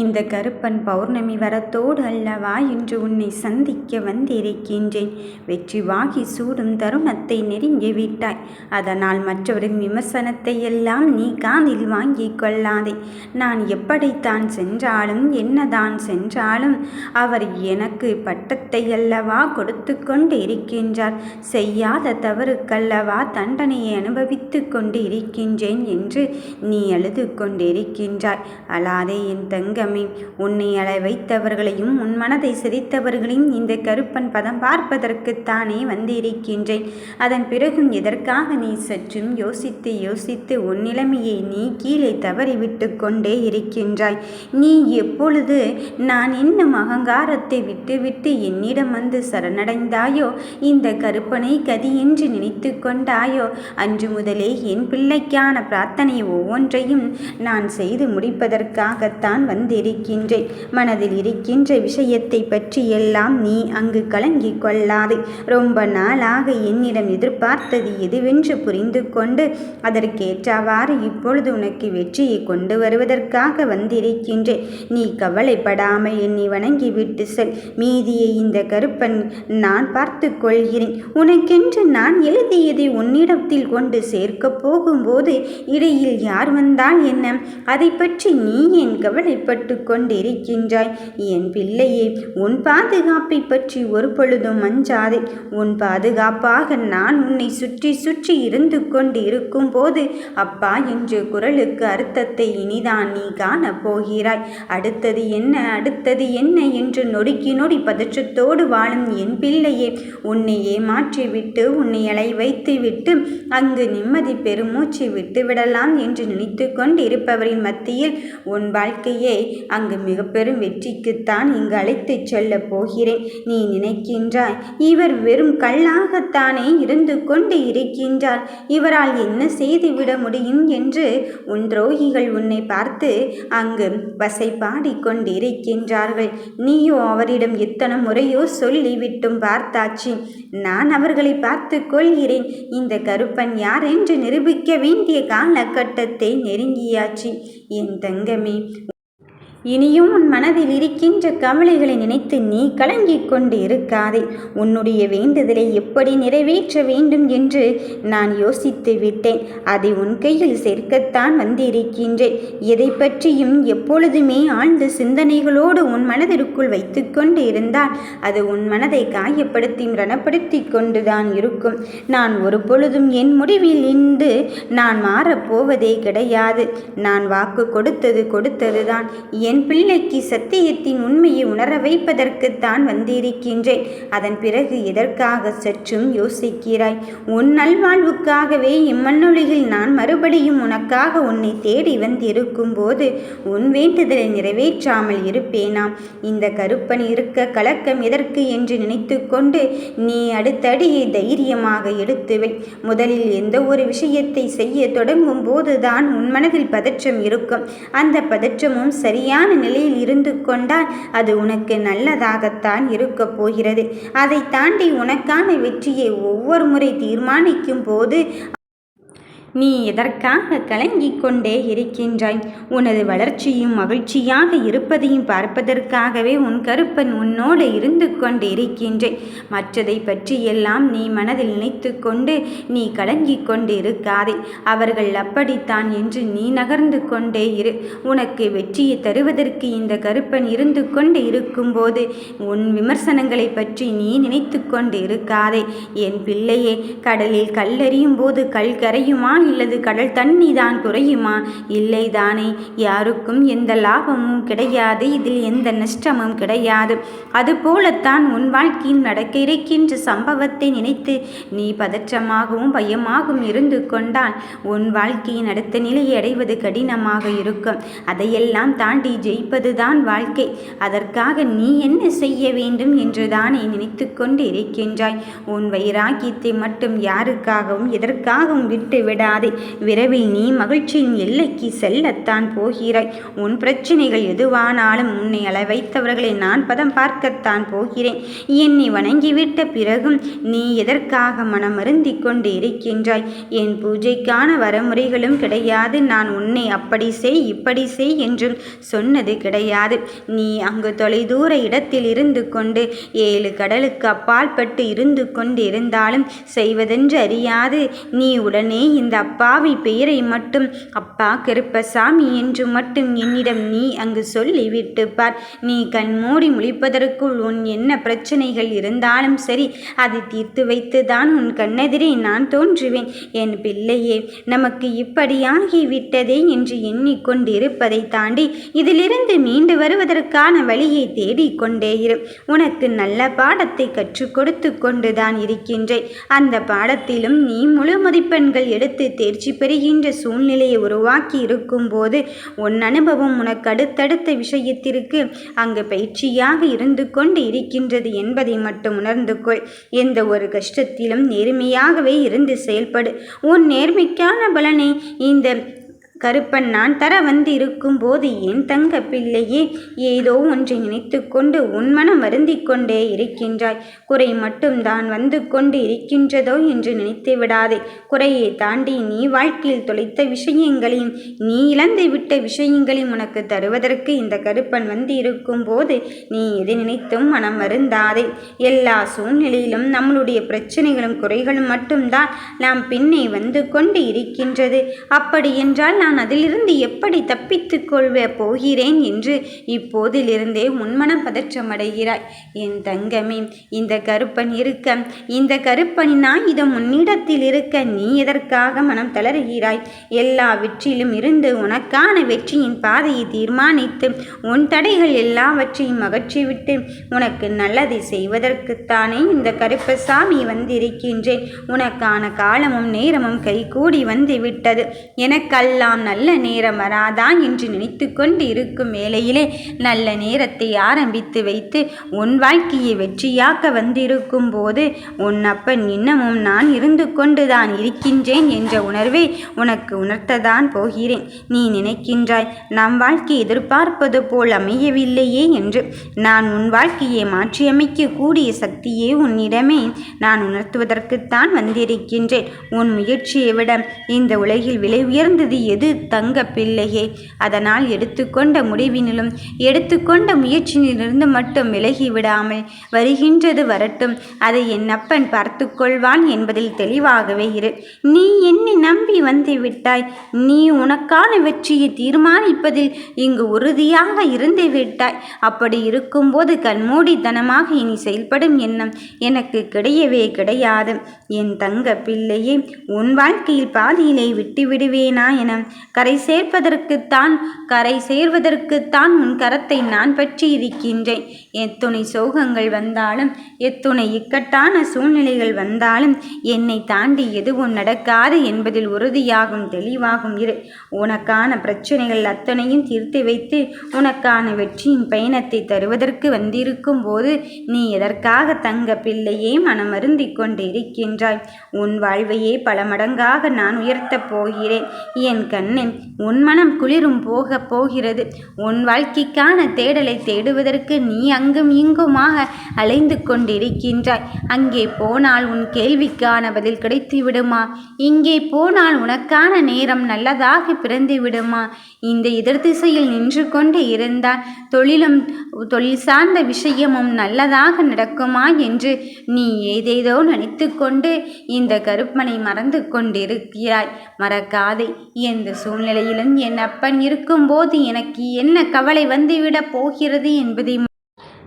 இந்த கருப்பன் பௌர்ணமி வரத்தோடு அல்லவா இன்று உன்னை சந்திக்க வந்திருக்கின்றேன். வெற்றி வாகி சூடும் தருணத்தை நெருங்கி விட்டாய். அதனால் மற்றவரின் விமர்சனத்தை எல்லாம் நீ காதில் வாங்கிக் கொள்ளாதே. நான் எப்படித்தான் சென்றாலும் என்னதான் சென்றாலும் அவர் எனக்கு பட்டத்தை அல்லவா கொடுத்து கொண்டு இருக்கின்றார் செய்யாத தவறுக்கல்லவா தண்டனையை அனுபவித்து கொண்டு இருக்கின்றேன் என்று நீ அழுது கொண்டிருக்கின்றாய். அழாதே என் தங்க தங்கமே உன்னை அழ வைத்தவர்களையும் உன் மனதை சிரித்தவர்களையும் இந்த கருப்பன் பதம் பார்ப்பதற்குத்தானே வந்திருக்கின்றேன். அதன் பிறகும் எதற்காக நீ சற்றும் யோசித்து யோசித்து உன் நிலைமையை நீ கீழே தவறிவிட்டு கொண்டே இருக்கின்றாய்? நீ எப்பொழுது நான் இன்னும் அகங்காரத்தை விட்டுவிட்டு என்னிடம் வந்து சரணடைந்தாயோ? இந்த கருப்பனை கதி என்று நினைத்து கொண்டாயோ? அன்று முதலே என் பிள்ளைக்கான பிரார்த்தனை ஒவ்வொன்றையும் நான் செய்து முடிப்பதற்காகத்தான் வந்து கொண்டிருக்கின்றேன் மனதில் இருக்கின்ற விஷயத்தை பற்றியெல்லாம் நீ அங்கு கலங்கி கொள்ளாது. ரொம்ப நாளாக என்னிடம் எதிர்பார்த்தது எதுவென்று புரிந்து கொண்டு அதற்கேற்றவாறு இப்பொழுது உனக்கு வெற்றியை கொண்டு வருவதற்காக வந்திருக்கின்றேன். நீ கவலைப்படாமல் என்னை வணங்கி விட்டு செல். மீதியை இந்த கருப்பன் நான் பார்த்து கொள்கிறேன். உனக்கென்று நான் எழுதியதை உன்னிடத்தில் கொண்டு சேர்க்கப் போகும்போது இடையில் யார் வந்தால் என்ன? அதை பற்றி நீ ஏன் கவலைப்பட்டு கஷ்டப்பட்டு கொண்டிருக்கின்றாய் என் பிள்ளையே உன் பாதுகாப்பை பற்றி ஒரு பொழுதும் அஞ்சாதே. உன் பாதுகாப்பாக நான் உன்னை சுற்றி சுற்றி இருந்து கொண்டு இருக்கும் போது அப்பா என்ற குரலுக்கு அர்த்தத்தை இனிதான் நீ காணப் போகிறாய். அடுத்தது என்ன அடுத்தது என்ன என்று நொறுக்கி நொடி பதற்றத்தோடு வாழும் என் பிள்ளையே உன்னை ஏமாற்றி விட்டு உன்னை அலை வைத்து விட்டு அங்கு நிம்மதி பெருமூச்சு விட்டு விடலாம் என்று நினைத்து கொண்டிருப்பவரின் மத்தியில் உன் வாழ்க்கையை அங்கு மிக பெரும் வெற்றிக்குத்தான் இங்கு அழைத்துச் செல்லப் போகிறேன். நீ நினைக்கின்றாய் இவர் வெறும் கல்லாகத்தானே இருந்து கொண்டு இருக்கின்றார். இவரால் என்ன செய்துவிட முடியும் என்று உன் துரோகிகள் உன்னை பார்த்து அங்கு வசை பாடிக்கொண்டிருக்கின்றார்கள் நீயோ அவரிடம் எத்தனை முறையோ சொல்லிவிட்டும் பார்த்தாச்சு. நான் அவர்களை பார்த்து கொள்கிறேன். இந்த கருப்பன் யார் என்று நிரூபிக்க வேண்டிய காலகட்டத்தை நெருங்கியாச்சு. என் தங்கமே இனியும் உன் மனதில் இருக்கின்ற கவலைகளை நினைத்து நீ கலங்கிக் கொண்டு இருக்காதே உன்னுடைய வேண்டுதலை எப்படி நிறைவேற்ற வேண்டும் என்று நான் யோசித்து விட்டேன். அதை உன் கையில் சேர்க்கத்தான் வந்திருக்கின்றேன். எதை பற்றியும் எப்பொழுதுமே ஆழ்ந்த சிந்தனைகளோடு உன் மனதிற்குள் வைத்துக்கொண்டு இருந்தால் அது உன் மனதை காயப்படுத்தி ரணப்படுத்தி கொண்டுதான் இருக்கும். நான் ஒரு பொழுதும் என் முடிவில் இருந்து நான் மாறப்போவதே கிடையாது. நான் வாக்கு கொடுத்தது கொடுத்ததுதான். என் என் பிள்ளைக்கு சத்தியத்தின் உண்மையை உணர வைப்பதற்குத்தான் வந்திருக்கின்றேன். அதன் பிறகு எதற்காக சற்றும் யோசிக்கிறாய்? உன் நல்வாழ்வுக்காகவே இம்மண்ணுலகில் நான் மறுபடியும் உனக்காக உன்னை தேடி வந்திருக்கும் போது உன் வேண்டுதலை நிறைவேற்றாமல் இருப்பேனாம். இந்த கருப்பன் இருக்க கலக்கம் எதற்கு என்று நினைத்து கொண்டு நீ அடுத்தடியை தைரியமாக எடுத்துவை முதலில் எந்த ஒரு விஷயத்தை செய்ய தொடங்கும் போதுதான் உன் மனதில் பதற்றம் இருக்கும். அந்த பதற்றமும் சரியான சரியான நிலையில் இருந்து கொண்டால் அது உனக்கு நல்லதாகத்தான் இருக்கப் போகிறது. அதை தாண்டி உனக்கான வெற்றியை ஒவ்வொரு முறை தீர்மானிக்கும் போது நீ எதற்காக கலங்கிக் கொண்டே இருக்கின்றாய்? உனது வளர்ச்சியும் மகிழ்ச்சியாக இருப்பதையும் பார்ப்பதற்காகவே உன் கருப்பன் உன்னோடு இருந்து கொண்டு இருக்கின்றேன் மற்றதை பற்றியெல்லாம் நீ மனதில் நினைத்து கொண்டு நீ கலங்கிக் கொண்டு இருக்காதே அவர்கள் அப்படித்தான் என்று நீ நகர்ந்து கொண்டே இரு. உனக்கு வெற்றியை தருவதற்கு இந்த கருப்பன் இருந்து கொண்டு இருக்கும்போது உன் விமர்சனங்களை பற்றி நீ நினைத்து கொண்டு இருக்காதே என் பிள்ளையே கடலில் கல்லறியும் போது கல் கரையுமா இல்லது கடல் தண்ணி தான் குறையுமா? இல்லை தானே யாருக்கும் எந்த லாபமும் கிடையாது இதில் எந்த நஷ்டமும் கிடையாது. அதுபோலத்தான் உன் வாழ்க்கையில் நடக்க இருக்கின்ற சம்பவத்தை நினைத்து நீ பதற்றமாகவும் பயமாகவும் இருந்து கொண்டால் உன் வாழ்க்கையின் அடுத்த நிலையை அடைவது கடினமாக இருக்கும். அதையெல்லாம் தாண்டி ஜெயிப்பதுதான் வாழ்க்கை. அதற்காக நீ என்ன செய்ய வேண்டும் என்று தானே நினைத்து கொண்டு இருக்கின்றாய். உன் வைராக்கியத்தை மட்டும் யாருக்காகவும் எதற்காகவும் விட்டுவிடா. விடாதே விரைவில் நீ மகிழ்ச்சியின் எல்லைக்கு செல்லத்தான் போகிறாய். உன் பிரச்சனைகள் எதுவானாலும் உன்னை அளவைத்தவர்களை நான் பதம் பார்க்கத்தான் போகிறேன். என்னை வணங்கிவிட்ட பிறகும் நீ எதற்காக மனமருந்திக் கொண்டு இருக்கின்றாய்? என் பூஜைக்கான வரமுறைகளும் கிடையாது. நான் உன்னை அப்படி செய் இப்படி செய் என்றும் சொன்னது கிடையாது. நீ அங்கு தொலைதூர இடத்தில் இருந்து கொண்டு ஏழு கடலுக்கு அப்பால் பட்டு இருந்து கொண்டு இருந்தாலும் செய்வதென்று அறியாது. நீ உடனே இந்த அப்பாவி பெயரை மட்டும் அப்பா கருப்பசாமி என்று மட்டும் என்னிடம் நீ அங்கு சொல்லி பார். நீ கண்மூடி முழிப்பதற்குள் உன் என்ன பிரச்சனைகள் இருந்தாலும் சரி அதை தீர்த்து வைத்துதான் உன் கண்ணெதிரே நான் தோன்றுவேன். என் பிள்ளையே நமக்கு இப்படியாகிவிட்டதே என்று எண்ணிக்கொண்டிருப்பதை தாண்டி இதிலிருந்து மீண்டு வருவதற்கான வழியை தேடிக்கொண்டே இரு. உனக்கு நல்ல பாடத்தை கற்றுக் கொடுத்து கொண்டுதான் இருக்கின்றேன். அந்த பாடத்திலும் நீ முழு மதிப்பெண்கள் எடுத்து தேர்ச்சி பெறுகின்ற சூழ்நிலையை உருவாக்கி இருக்கும்போது உன் அனுபவம் உனக்கு அடுத்தடுத்த விஷயத்திற்கு அங்கு பயிற்சியாக இருந்து கொண்டு இருக்கின்றது என்பதை மட்டும் உணர்ந்து கொள். எந்த ஒரு கஷ்டத்திலும் நேர்மையாகவே இருந்து செயல்படு. உன் நேர்மைக்கான பலனை இந்த கருப்பன் நான் தர வந்து இருக்கும்போது என் தங்க பிள்ளையே ஏதோ ஒன்றை நினைத்து கொண்டு உன் மனம் வருந்திக் கொண்டே இருக்கின்றாய். குறை மட்டும் தான் வந்து கொண்டு இருக்கின்றதோ என்று நினைத்து விடாதே. குறையை தாண்டி நீ வாழ்க்கையில் தொலைத்த விஷயங்களையும் நீ இழந்து விட்ட விஷயங்களையும் உனக்கு தருவதற்கு இந்த கருப்பன் வந்து இருக்கும்போது நீ எது நினைத்தும் மனம் வருந்தாதே. எல்லா சூழ்நிலையிலும் நம்மளுடைய பிரச்சனைகளும் குறைகளும் மட்டும்தான் நாம் பின்னே வந்து கொண்டு இருக்கின்றது. அப்படி என்றால் நான் நான் அதிலிருந்து எப்படி தப்பித்துக் கொள்வ போகிறேன் என்று இப்போதிலிருந்தே உன்மனம் பதற்றமடைகிறாய். என் தங்கமே இந்த கருப்பன் இருக்க இந்த கருப்பன் நான் இதை உன்னிடத்தில் இருக்க நீ எதற்காக மனம் தளருகிறாய்? எல்லா வெற்றிலும் இருந்து உனக்கான வெற்றியின் பாதையை தீர்மானித்து உன் தடைகள் எல்லாவற்றையும் அகற்றிவிட்டு உனக்கு நல்லதை செய்வதற்குத்தானே இந்த கருப்பசாமி வந்திருக்கின்றேன். உனக்கான காலமும் நேரமும் கைகூடி வந்து விட்டது எனக்கெல்லாம் நல்ல நேரம் வராதான் என்று நினைத்து கொண்டு இருக்கும் வேளையிலே நல்ல நேரத்தை ஆரம்பித்து வைத்து உன் வாழ்க்கையை வெற்றியாக்க வந்திருக்கும் போது உன் அப்பன் இன்னமும் நான் இருந்து கொண்டுதான் இருக்கின்றேன் என்ற உணர்வை உனக்கு உணர்த்ததான் போகிறேன். நீ நினைக்கின்றாய் நம் வாழ்க்கை எதிர்பார்ப்பது போல் அமையவில்லையே என்று. நான் உன் வாழ்க்கையை மாற்றியமைக்க கூடிய சக்தியே உன்னிடமே. நான் உணர்த்துவதற்குத்தான் வந்திருக்கின்றேன். உன் முயற்சியை விட இந்த உலகில் விலை உயர்ந்தது எது? தங்க பிள்ளையே அதனால் எடுத்துக்கொண்ட முடிவினிலும் எடுத்துக்கொண்ட முயற்சியிலிருந்து மட்டும் விலகி விடாமல் வருகின்றது வரட்டும். அதை என் அப்பன் பார்த்து கொள்வான் என்பதில் தெளிவாகவே இரு. நீ என்னை நம்பி வந்து விட்டாய் நீ உனக்கான வெற்றியை தீர்மானிப்பதில் இங்கு உறுதியாக இருந்து விட்டாய். அப்படி இருக்கும்போது கண்மூடித்தனமாக இனி செயல்படும் எண்ணம் எனக்கு கிடையவே கிடையாது. என் தங்க பிள்ளையே உன் வாழ்க்கையில் பாதியிலே விட்டு விடுவேனா என கரை சேர்ப்பதற்குத்தான் கரை சேர்வதற்குத்தான் உன் கரத்தை நான் பற்றி இருக்கின்றேன் எத்துணை சோகங்கள் வந்தாலும் எத்துணை இக்கட்டான சூழ்நிலைகள் வந்தாலும் என்னை தாண்டி எதுவும் நடக்காது என்பதில் உறுதியாகும் தெளிவாகும். இரு உனக்கான பிரச்சனைகள் அத்தனையும் தீர்த்து வைத்து உனக்கான வெற்றியின் பயணத்தை தருவதற்கு வந்திருக்கும் போது நீ எதற்காக தங்க பிள்ளையே மனமருந்தி கொண்டிருக்கின்றாய்? உன் வாழ்வையே பல மடங்காக நான் உயர்த்தப் போகிறேன். என் கண்ணே உன் மனம் குளிரும் போக போகிறது. உன் வாழ்க்கைக்கான தேடலை தேடுவதற்கு நீ அங்கும் இங்குமாக அலைந்து கொண்டிருக்கின்றாய். அங்கே போனால் உன் கேள்விக்கான பதில் கிடைத்து விடுமா இங்கே போனால் உனக்கான நேரம் நல்லதாக பிறந்து விடுமா இந்த எதிர் திசையில் நின்று கொண்டு இருந்தால் தொழிலும் தொழில் சார்ந்த விஷயமும் நல்லதாக நடக்குமா என்று நீ ஏதேதோ நினைத்து கொண்டு இந்த கருப்பனை மறந்து கொண்டிருக்கிறாய். மறக்காதே எந்த சூழ்நிலையிலும் என் அப்பன் இருக்கும்போது எனக்கு என்ன கவலை வந்துவிடப் போகிறது என்பதை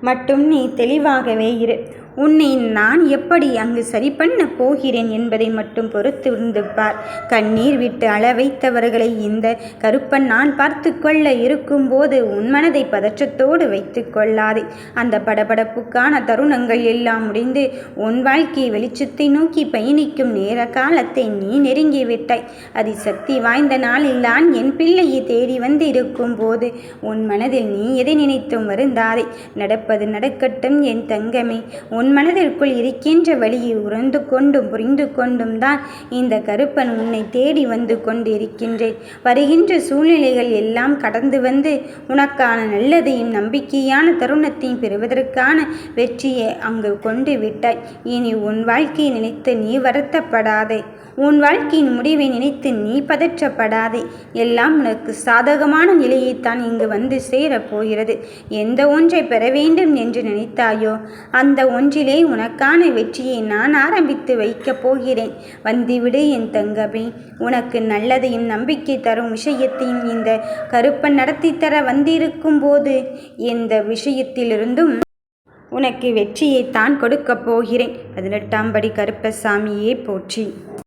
மட்டும் நீ தெளிவாகவே இரு. உன்னை நான் எப்படி அங்கு சரி பண்ண போகிறேன் என்பதை மட்டும் பொறுத்து இருந்துப்பார் கண்ணீர் விட்டு அள வைத்தவர்களை இந்த கருப்பன் நான் பார்த்து கொள்ள இருக்கும்போது உன் மனதை பதற்றத்தோடு வைத்து கொள்ளாதே. அந்த படபடப்புக்கான தருணங்கள் எல்லாம் முடிந்து உன் வாழ்க்கை வெளிச்சத்தை நோக்கி பயணிக்கும் நேர காலத்தை நீ நெருங்கி விட்டாய். அதிசக்தி வாய்ந்த நாளில் நான் என் பிள்ளையை தேடி வந்து இருக்கும் போது உன் மனதில் நீ எதை நினைத்தும் வருந்தாதே. நடப்பது நடக்கட்டும் என் தங்கமே. உன் உன் மனதிற்குள் இருக்கின்ற வழியை உணர்ந்து கொண்டும் புரிந்து கொண்டும் தான் இந்த கருப்பன் உன்னை தேடி வந்து கொண்டிருக்கின்றேன். வருகின்ற சூழ்நிலைகள் எல்லாம் கடந்து வந்து உனக்கான நல்லதையும் நம்பிக்கையான தருணத்தையும் பெறுவதற்கான வெற்றியை அங்கு கொண்டு விட்டாய். இனி உன் வாழ்க்கையை நினைத்து நீ வருத்தப்படாதே. உன் வாழ்க்கையின் முடிவை நினைத்து நீ பதற்றப்படாதே. எல்லாம் உனக்கு சாதகமான நிலையைத்தான் இங்கு வந்து சேரப் போகிறது. எந்த ஒன்றை பெற வேண்டும் என்று நினைத்தாயோ அந்த ஒன்றிலே உனக்கான வெற்றியை நான் ஆரம்பித்து வைக்கப் போகிறேன். வந்துவிடு என் தங்கமே. உனக்கு நல்லதையும் நம்பிக்கை தரும் விஷயத்தையும் இந்த கருப்பன் நடத்தி தர வந்திருக்கும் போது எந்த விஷயத்திலிருந்தும் உனக்கு வெற்றியைத்தான் கொடுக்கப் போகிறேன். பதினெட்டாம் படி கருப்பசாமியே போற்றி.